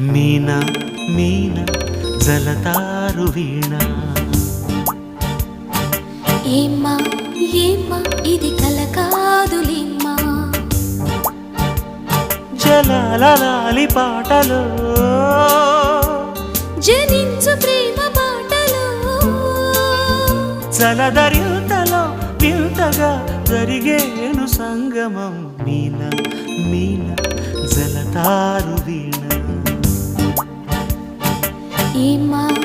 మీన మీన జలతారు వీణ. ఏమ్మా ఏమ్మా ఇది కల కాదులేమ్మా జలాలి పాటలో. జనించు ప్రేమ బాటలో జలధరింతలో వింతగా జరిగేను సంగమం. మీన మీన జలతారు వీణ. I'm ima